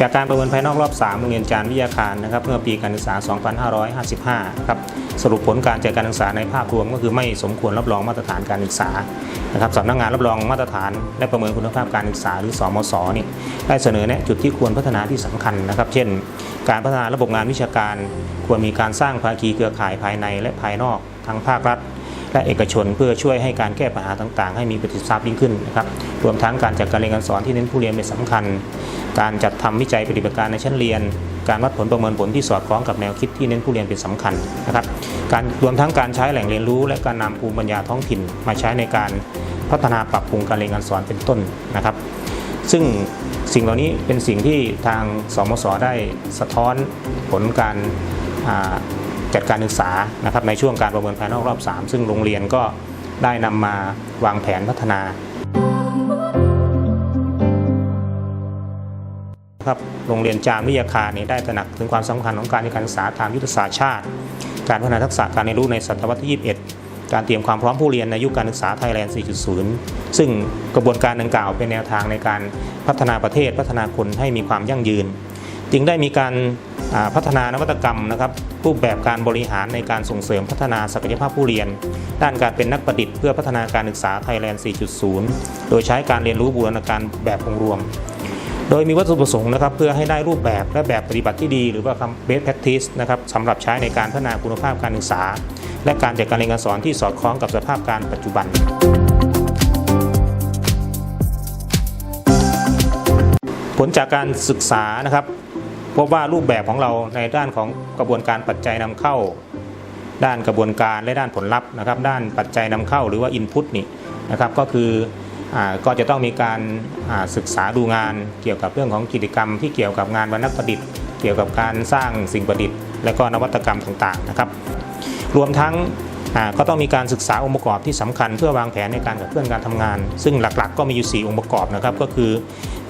จากการประเมินภายนอกรอบ 3 โรงเรียนจานวิทยาคารนะครับเมื่อปีการศึกษา 2555 ครับสรุปผลการจัดการศึกษาในภาพรวมก็คือไม่สมควรรับรองมาตรฐานการศึกษานะครับสำนักงานรับรองมาตรฐานและประเมินคุณภาพการศึกษาหรือสมศนี่ได้เสนอแนะจุดที่ควรพัฒนาที่สำคัญนะครับ เช่น การพัฒนาระบบงานวิชาการ ควรมีการสร้างภาคีเครือข่ายภายในและภายนอกทั้งภาครัฐและเอกชนเพื่อช่วยให้การแก้ปัญหาต่างๆ ให้มีประสิทธิภาพยิ่งขึ้นนะครับรวมทั้งการจัดการเรียนการสอนที่เน้นผู้เรียนเป็นสำคัญ การจัดทำวิจัยปฏิบัติการในชั้นเรียน การวัดผลประเมินผลที่สอดคล้องกับแนวคิดที่เน้นผู้เรียนเป็นสำคัญนะครับการรวมทั้งการใช้แหล่งเรียนรู้ และการนำภูมิปัญญาท้องถิ่น มาใช้ในการพัฒนาปรับปรุงการเรียนการสอนเป็นต้นนะครับ ซึ่งสิ่งเหล่านี้เป็นสิ่งที่ทางสมศได้สะท้อนผลการจัดการศึกษานะครับในช่วงการประเมินภายนอกรอบ 3 ซึ่งโรงเรียนก็ได้นำมาวางแผนพัฒนา ครับโรงเรียนจามวิทยาคารนี่ได้ตระหนักถึงความสำคัญของการการศึกษาตามยุทธศาสตร์ชาติ การพัฒนาทักษะการเรียนรู้ในศตวรรษที่ 21 การเตรียมความพร้อมผู้เรียนในยุคการศึกษาไทยแลนด์ 4.0 ซึ่งกระบวนการดังกล่าวเป็นแนวทางในการพัฒนาประเทศพัฒนาคนให้มีความยั่งยืน จึงได้มีการพัฒนานวัตกรรมนะครับรูปแบบการบริหารในการส่งเสริมพัฒนาศักยภาพผู้เรียน ด้านการเป็นนักประดิษฐ์เพื่อพัฒนาการศึกษาไทยแลนด์ 4.0 โดยใช้การเรียนรู้บูรณาการแบบองค์รวม โดยมีวัตถุประสงค์นะครับเพื่อให้ได้รูปแบบและแบบปฏิบัติที่ดี หรือว่าคำ best practice นะครับสำหรับใช้ในการพัฒนาคุณภาพการศึกษา และการจัดการเรียนการสอนที่สอดคล้องกับสภาพการปัจจุบันผลจากการศึกษานะครับพบว่ารูปแบบของเราในด้านของกระบวนการปัจจัยนำเข้า ด้านกระบวนการและด้านผลลัพธ์นะครับ ด้านปัจจัยนำเข้าหรือว่า Input นี่นะครับก็คือ ก็จะต้องมีการศึกษาดูงานเกี่ยวกับเรื่องของกิจกรรม ที่เกี่ยวกับงานวรรณประดิษฐ์ เกี่ยวกับการสร้างสิ่งประดิษฐ์ และก็นวัตกรรมต่างๆนะครับ รวมทั้งก็ต้องมีการศึกษาองค์ประกอบที่สำคัญเพื่อวางแผนในการขับเคลื่อนการทำงาน ซึ่งหลักๆ ก็มีอยู่ 4 องค์ประกอบนะครับก็คือ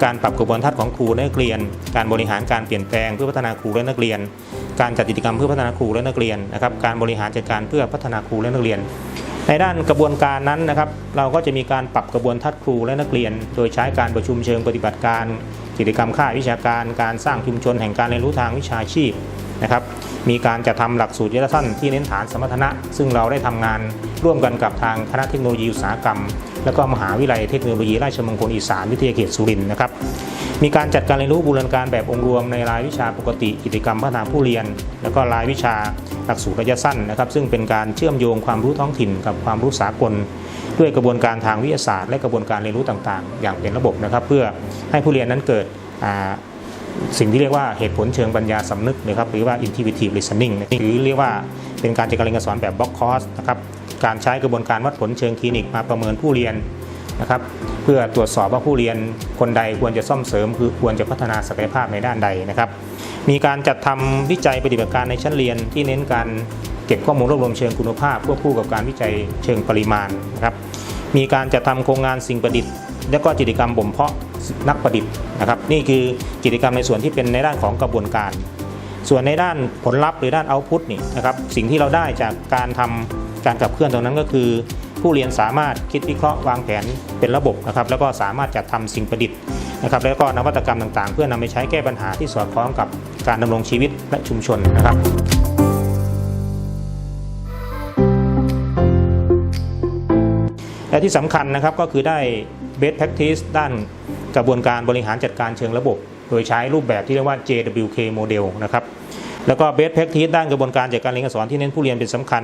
การปรับกระบวนทัศน์ของครูและนักเรียน การบริหารการเปลี่ยนแปลงเพื่อพัฒนาครูและนักเรียน การจัดกิจกรรมเพื่อพัฒนาครูและนักเรียนนะครับการบริหารจัดการเพื่อพัฒนาครูและนักเรียน ในด้านกระบวนการนั้นนะครับ เราก็จะมีการปรับกระบวนทัศน์ครูและนักเรียน โดยใช้การประชุมเชิงปฏิบัติการ กิจกรรมค่ายวิชาการ การสร้างชุมชนแห่งการเรียนรู้ทางวิชาชีพนะครับ มีการจัดทำหลักสูตรระยะสั้นที่เน้นฐานสมรรถนะ ซึ่งเราได้ทำงานร่วมกันกับทางคณะเทคโนโลยีอุตสาหกรรม และก็มหาวิทยาลัยเทคโนโลยีราชมงคลอีสานวิทยาเขตสุรินทร์นะครับ มีการจัดการเรียนรู้บูรณาการแบบองค์รวมในรายวิชาปกติกิจกรรมพัฒนาผู้เรียน แล้วก็รายวิชาหลักสูตรระยะสั้นนะครับ ซึ่งเป็นการเชื่อมโยงความรู้ท้องถิ่นกับความรู้สากล ด้วยกระบวนการทางวิทยาศาสตร์ และกระบวนการเรียนรู้ต่างๆ อย่างเป็นระบบนะครับ เพื่อให้ผู้เรียนนั้นเกิดสิ่งที่เรียกว่าเหตุผลเชิงปัญญาสำนึกนะครับหรือว่า intuitive listening หรือเรียกว่าเป็นการจัดการเรียนการสอนแบบบล็อกคอร์สนะครับ การใช้กระบวนการวัดผลเชิงคลินิกมาประเมินผู้เรียนนะครับ เพื่อตรวจสอบว่าผู้เรียนคนใดควรจะซ่อมเสริม คือควรจะพัฒนาศักยภาพในด้านใดนะครับ มีการจัดทำวิจัยปฏิบัติการในชั้นเรียนที่เน้นการเก็บข้อมูลรวบรวมเชิงคุณภาพควบคู่กับการวิจัยเชิงปริมาณนะครับ มีการจัดทำโครงงานสิ่งประดิษฐ์ และก็กิจกรรมบ่มเพาะนักประดิษฐ์นะครับ นี่คือกิจกรรมในส่วนที่เป็นในด้านของกระบวนการ ส่วนในด้านผลลัพธ์หรือด้านเอาพุตนี่นะครับสิ่งที่เราได้จากการทำการขับเคลื่อนตรงนั้นก็คือ ผู้เรียนสามารถคิดวิเคราะห์วางแผนเป็นระบบนะครับแล้วก็สามารถจัดทำสิ่งประดิษฐ์นะครับแล้วก็นวัตกรรมต่างๆ เพื่อนำไปใช้แก้ปัญหาที่สอดคล้องกับการดำรงชีวิตและชุมชนนะครับและที่สำคัญนะครับก็คือได้ best practice ด้านกระบวนการบริหารจัดการเชิงระบบ โดยใช้รูปแบบที่เรียกว่า JWK model นะครับแล้วก็ best practice ด้านกระบวนการจัดการเรียนการสอนที่เน้นผู้เรียนเป็นสำคัญ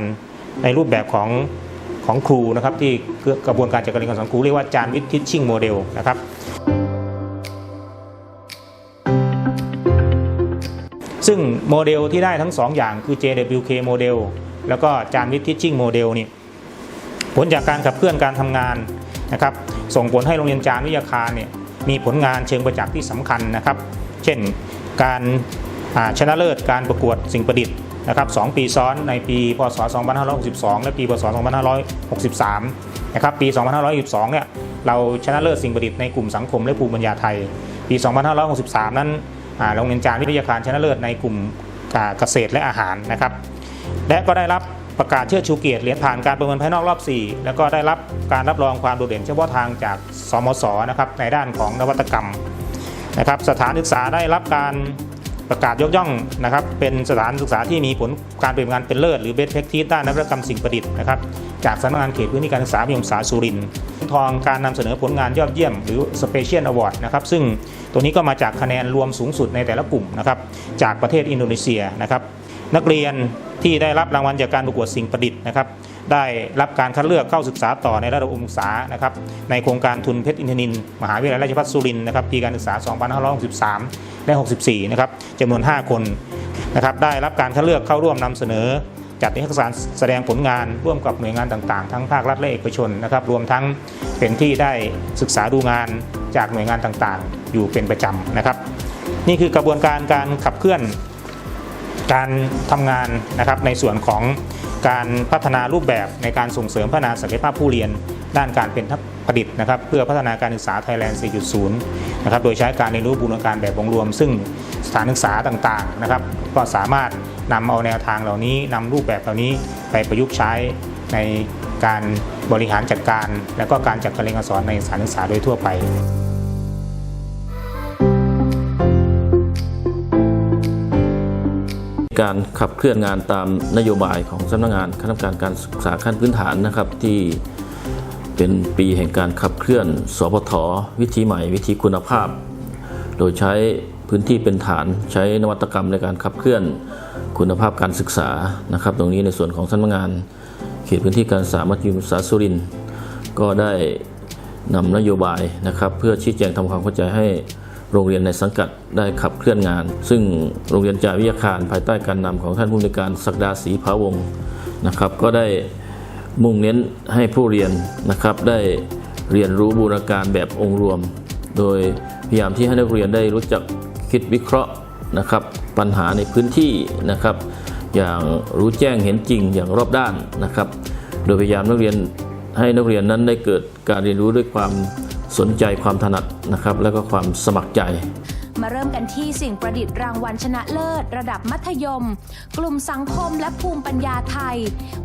ในรูปแบบของของครูนะครับที่กระบวนการจัดการเรียนการสอนครูเรียกว่าจานวิททิชชิ่งโมเดลนะครับซึ่งโมเดลที่ได้ทั้ง 2 อย่างคือ JWK โมเดลแล้วก็จานวิททิชชิ่งโมเดลนี่ผลจากการขับเคลื่อนการทำงานนะครับส่งผลให้โรงเรียนจานวิทยาคารเนี่ย มีผลงานเชิงประจักษ์ที่สำคัญนะครับ เช่นการชนะเลิศการประกวดสิ่งประดิษฐ์นะครับสองปีซ้อนในปี พศ 2562 และปี พศ 2563 นะครับ ปี 2562 เนี่ย เราชนะเลิศสิ่งประดิษฐ์ในกลุ่มสังคมและภูมิปัญญาไทย ปี 2563 นั้นโรงเรียนจานวิทยาคารชนะเลิศในกลุ่มเกษตรและอาหารนะครับ และก็ได้รับ ประกาศเชิดชูเกียรติเหรียญผ่านการประเมินภายนอกรอบ 4 แล้วก็ได้รับการรับรองความโดดเด่นเฉพาะทางจากสมศนะครับในด้านของนวัตกรรมนะครับสถานศึกษาได้รับการประกาศยกย่องนะครับเป็นสถานศึกษาที่มีผลการปฏิบัติงานเป็นเลิศหรือเบสเ a คทีด้านนวัตกรรมสิ่งประดิษฐ์นะครับจากสำนักงานเขตพื้นที่การศึกษาพิมษาสุรินทร์ทองการนำเสนอผลงานยอดเยี่ยมหรือ Special Award นะครับซึ่งตัวนี้ก็มาจากคะแนนรวมสูงสุดในแต่ละกลุ่มนะครับจากประเทศอินโดนีเซียนะครับ นักเรียนที่ได้รับรางวัลจากการประกวดสิ่งประดิษฐ์นะครับ ได้รับการคัดเลือกเข้าศึกษาต่อในระดับองศานะครับในโครงการทุนเพชรอินทนิน มหาวิทยาลัยราชภัฏสุรินทร์นะครับปีการศึกษา 2563 และ 64 นะครับจำนวน 5 คนนะครับได้รับการคัดเลือกเข้าร่วมนำเสนอ จัดนิทรรศการแสดงผลงานร่วมกับหน่วยงานต่างๆ ทั้งภาครัฐและเอกชนนะครับรวมทั้งเป็นที่ได้ศึกษาดูงานจากหน่วยงานต่างๆ อยู่เป็นประจำนะครับ นี่คือกระบวนการการขับเคลื่อน การทำงานนะครับในส่วนของการพัฒนารูปแบบในการส่งเสริมพัฒนาศักยภาพผู้เรียน ด้านการเป็นทักผลิตนะครับเพื่อพัฒนาการศึกษาไทยแลนด์ 4.0 นะครับโดยใช้การเรียนรู้บูรณาการแบบวงรวม ซึ่งสถานศึกษาต่างๆนะครับก็สามารถนำเอาแนวทางเหล่านี้นำรูปแบบเหล่านี้ไปประยุกต์ใช้ในการบริหารจัดการ และก็การจัดการเรียนการสอนในสถานศึกษาโดยทั่วไป การขับเคลื่อนงานตามนโยบายของสำนักงานคณะกรรมการการศึกษาขั้นพื้นฐานนะครับที่เป็นปีแห่งการขับเคลื่อน สพทวิธีใหม่ วิธีคุณภาพ โดยใช้พื้นที่เป็นฐานใช้นวัตกรรมในการขับเคลื่อนคุณภาพการศึกษานะครับ ตรงนี้ในส่วนของสำนักงานเขตพื้นที่การศึกษามัธยมศึกษาสุรินทร์ก็ได้นำนโยบายนะครับ เพื่อชี้แจงทำความเข้าใจให้ โรงเรียนในสังกัดได้ขับเคลื่อนงาน ซึ่งโรงเรียนจาวิทยาคารภายใต้การนำของท่านผู้อำนวยการศักดาศรีภาวงนะครับก็ได้มุ่งเน้นให้ผู้เรียนนะครับได้เรียนรู้บูรณาการแบบองค์รวม โดยพยายามที่ให้นักเรียนได้รู้จักคิดวิเคราะห์นะครับปัญหาในพื้นที่นะครับ อย่างรู้แจ้งเห็นจริงอย่างรอบด้านนะครับ โดยพยายามนักเรียนให้นักเรียนนั้นได้เกิดการเรียนรู้ด้วยความ สนใจความถนัดนะครับ และก็ความสมัครใจมาเริ่มกันที่สิ่งประดิษฐ์รางวัลชนะเลิศ ระดับมัธยม กลุ่มสังคมและภูมิปัญญาไทย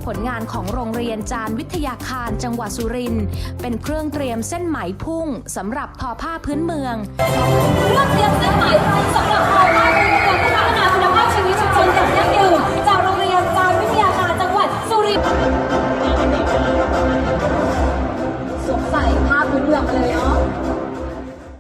ผลงานของโรงเรียนจานวิทยาคารจังหวัดสุรินทร์เป็นเครื่องเตรียมเส้นไหมพุ่งสำหรับทอผ้าพื้นเมืองเครื่องเตรียมเส้นไหมสำหรับทอ